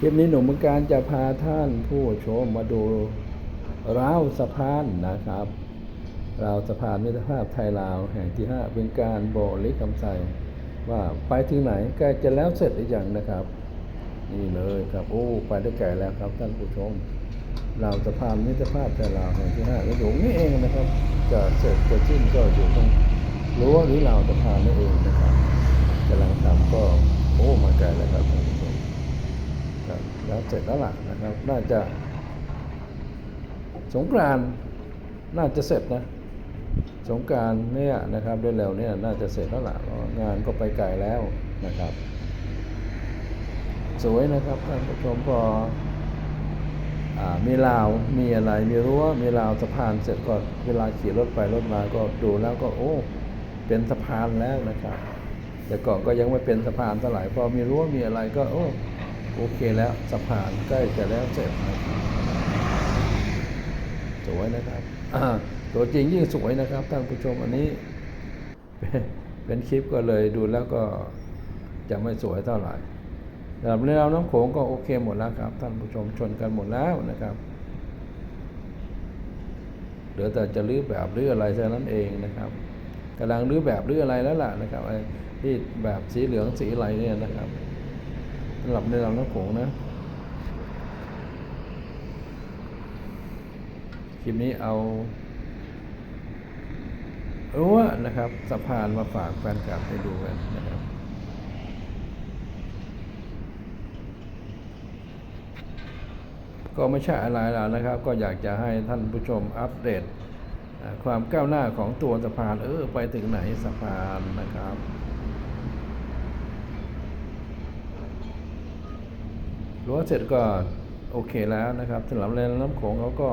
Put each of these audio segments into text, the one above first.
คลิปนี้หนุ่มมืองการจะพาท่านผู้ชมมาดูราวสะพานนะครับราวสะพานมิตรภาพไทยลาวแห่งที่ 5 เป็นการบอกลิคำใส่ว่าไปถึงไหนใกล้จะแล้วเสร็จหรือยังนะครับ นี่เลยครับโอ้ไปได้ไกลแล้วครับท่านผู้ชมราวสะพานมิตรภาพไทยลาวแห่งที่5ก็อยู่นี่เองนะครับจะเสร็จจะสิ้นก็อยู่ตรงรั้วหรือราวสะพานนี่เองนะครับกำลังทำก็โอ้มาไกลแล้วครับท่านผู้ชม ครับ แล้วเสร็จแล้วล่ะนะครับ น่าจะ สงกรานน่าจะเสร็จนะ สงกานต์เนี่ยนะครับเร็วๆเนี่ยน่าจะเสร็จแล้วล่ะเพราะงานก็ไปไกลแล้วนะครับ สวยนะครับท่านผู้ชมพออมีราวมีอะไรมีรั้วมีราวสะพานเสร็จก็เวลาขี่รถไปรถมาก็ดูแล้วก็โอ้ เป็นสะพานแล้วนะครับ แต่ก่อนก็ยังไม่เป็นสะพานเท่าไหร่พอมีรั้วมีอะไรก็โอ้ โอเคแล้วสะพานใกล้จะแล้วเสร็จนะครับสวยนะครับตัวจริงยิ่งสวยนะครับท่านผู้ชมอันนี้เป็นคลิปก็เลยดูแล้วก็จะไม่สวยเท่าไหร่สำหรับเรื่องน้ำโขงก็โอเคหมดแล้วครับ ท่านผู้ชมชนกันหมดแล้วนะครับเหลือแต่จะรื้อแบบรื้ออะไรเท่านั้นเองนะครับกำลังรื้อแบบรื้ออะไรแล้วล่ะนะครับไอ้ที่แบบสีเหลืองสีอะไรเนี่ยนะครับ หรับในลำน้ำโขงนะ คลิปนี้เอารั้วนะครับสะพานมาฝากแฟนคลับให้ดูกันนะครับก็ไม่ใช่อะไรแล้วนะครับ ก็อยากจะให้ท่านผู้ชมอัปเดต ความก้าวหน้าของตัวสะพานเออไปถึงไหนสะพานนะครับ รั้วเสร็จก็โอเคแล้วนะครับสำหรับแรงน้ำโขงเขาก็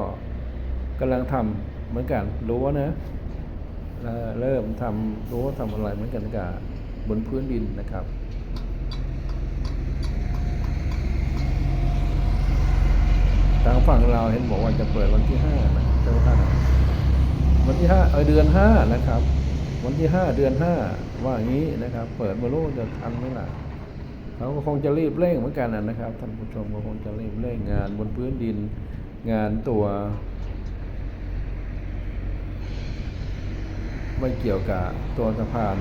กำลังทำเหมือนกันรั้วนะเริ่มทำรู้วทำอะไรเหมือนกันกับบนพื้นดินนะครับทางฝั่งเราเห็นบอกว่าจะเปิดวันที่ห้านะเจ้าห้าวันที่ห้าเออเดือนห้านะครับ วันที่ห้าเดือนห้าว่าอย่างนี้นะครับ เปิดมารู้จะทันไหมล่ะ เขาก็คงจะรีบเร่งเหมือนกันนะครับท่านผู้ชมก็คงจะรีบเร่งงานบนพื้นดินงานตัวไม่เกี่ยวกับตัวสะพาน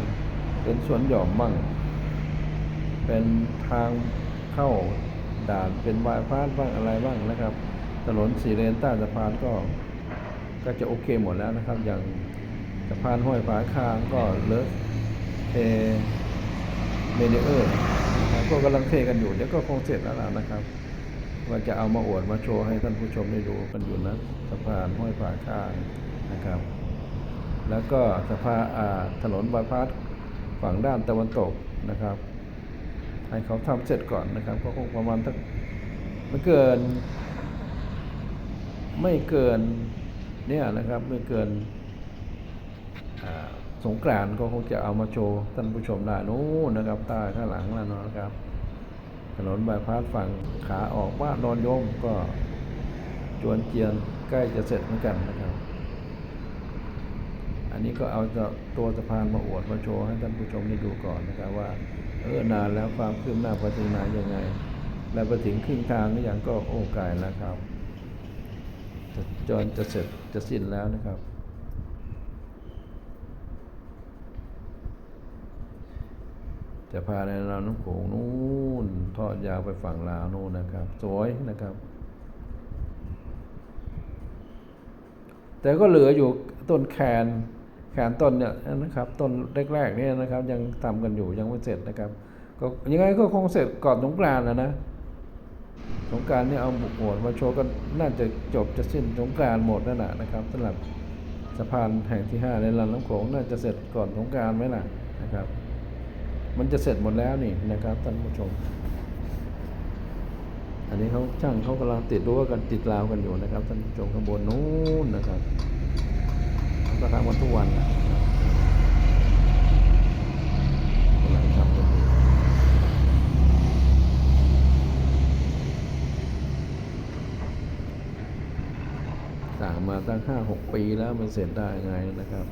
เป็นสวนหย่อมบ้างเป็นทางเข้าด่านเป็นบายพาสบ้างอะไรบ้างนะครับ ถนนสีเลนใต้สะพานก็ก็จะโอเคหมดแล้วนะครับ อย่างสะพานห้วยฝาคางก็เลิกเทเมเนเออร์ นะครับก็กำลังเทกันอยู่เดี๋ยวก็คงเสร็จแล้วล่ะนะครับว่าจะเอามาอวดมาโชว์ให้ท่านผู้ชมได้ดูกันอยู่นะสะพานห้วยฝาคางนะครับ แล้วก็สะพานถนนบายพาสฝั่งด้านตะวันตกนะครับ ให้เขาทำเสร็จก่อนนะครับ ก็คงประมาณสักไม่เกิน ไม่เกินเนี่ยนะครับไม่เกิน สงกรานก็คงจะเอามาโชว์ท่านผู้ชมได้นู้นนะครับใต้ข้างหลังแล้วนะครับ ถนนบายพาสฝั่งขาออกบ้านอนยมก็จวนเจียนใกล้จะเสร็จเหมือนกันนะครับ อันนี้ก็เอาจะตัวสะพานมาอวดมาโชว์ให้ท่านผู้ชมได้ดูก่อนนะครับว่าเออนานแล้วความคืบหน้าไปถึงไหนยังไง และไปถึงครึ่งทางหรือยังก็โอ้ไกลแล้วครับจะจนจะเสร็จจะสิ้นแล้วนะครับ จะพาในลำน้ำโขงนู่นทอดยาวไปฝั่งลาวนู่นนะครับ สวยนะครับ แต่ก็เหลืออยู่ต้นแคนแคนต้นเนี่ยนะครับต้นแรกๆเนี่ยนะครับ ยังทำกันอยู่ยังไม่เสร็จนะครับ ก็ยังไงก็คงเสร็จก่อนสงกรานต์นะนะสงกรานต์เนี่ยเอาบุกโหดมาโชว์กันน่าจะจบจะสิ้นสงกรานต์หมดนั่นแหละนะครับสำหรับสะพานแห่งที่ห้าในลำน้ำโขงน่าจะเสร็จก่อนสงกรานต์ไหมล่ะนะครับ มันจะเสร็จหมดแล้วนี่นะครับท่านผู้ชม อันนี้เขาช่างเขากำลังติดรั้วกันติดราวกันอยู่นะครับท่านผู้ชมข้างบนนู้นนะครับเขาก็ทำกันทุกวันนะกำลังทำกันอยู่สั่งมาตั้งห้าหกปีแล้วมันเสร็จได้ไงนะครับ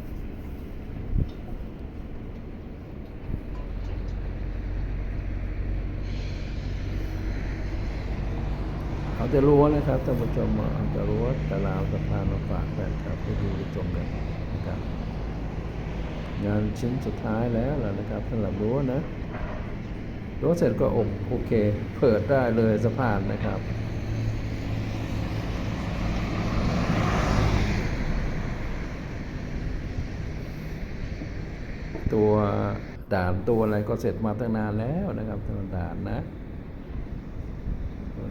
จะรู้นะครับท่านผู้ชมอาจจะรู้ว่าต่ลาวสะพานมาฝากแฟนครับไปดูไปชมกันนะครับ งานชิ้นสุดท้ายแล้วล่ะนะครับสำหรับรั้วนะรั้วเสร็จก็อบโอเค เปิดได้เลยสะพานนะครับตัวด่านตัวอะไรก็เสร็จมาตั้งนานแล้วนะครับตัวด่านนะ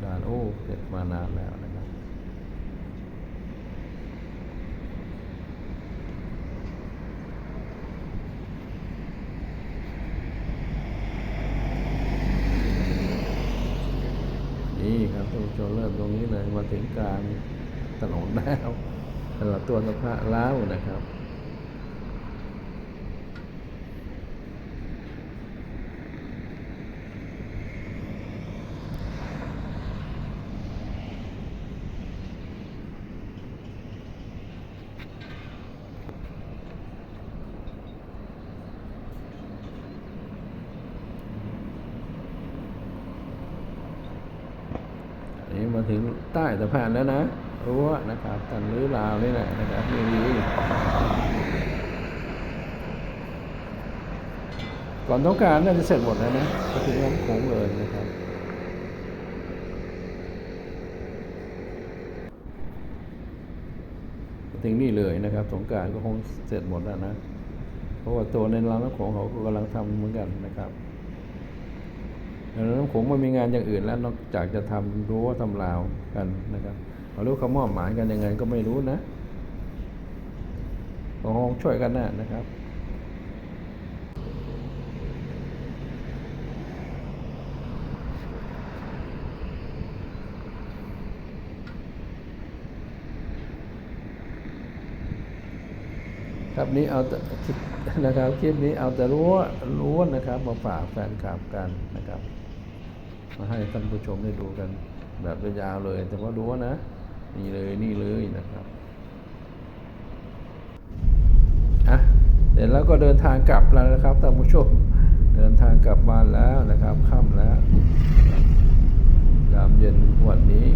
ด่าน โอ้เสร็จมานานแล้วนะครับ นี่ครับท่านผู้ชมเริ่มตรงนี้เลยมาถึงกลางถนนแล้วสำหรับตัวสะพานล้าวนะครับ มาถึงใต้สะพานแล้วนะรั้วนะครับตันรื้อราวนี่แหละนะครับนี่ก่อนต้องการน่าจะเสร็จหมดแล้วนะก็ถึงน้ำโขงเลยนะครับถึงนี่เลยนะครับ สงการก็คงเสร็จหมดแล้วนะ เพราะว่าตัวในลำน้ำโขงเขาก็กำลังทำเหมือนกันนะครับ แล้วน้ำโขงมันมีงานอย่างอื่นแล้วนอกจากจะทำรั้วทำราวกันนะครับเขารู้เขามอบหมายกันยังไงก็ไม่รู้นะก็คงช่วยกันนะนะครับ ครับนี้เอาแต่นะครับคลิปนี้เอาแต่รั้วรั้นะครับมาฝากแฟนคลับกันนะครับ มาให้ท่านผู้ชมได้ดูกัน แบบยาวเลยแต่ว่ารั้วนะนี่เลยนี่เลยนะครับอะเสร็จแล้วก็เดินทางกลับแล้วนะครับท่านผู้ชมเดินทางกลับบ้านแล้วนะครับค่ำแล้วยามเย็นวันนี้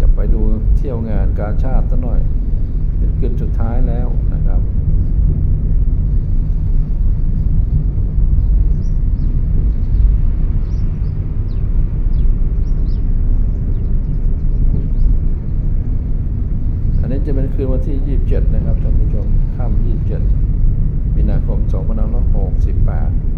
จะไปดูเที่ยวงานการชาติซะหน่อย ถึนจุดสุดท้ายแล้วนะครับ อันนี้จะเป็นคืนวันที่ 27 นะครับท่านผู้ชมค่ำ27 มีนาคม 2568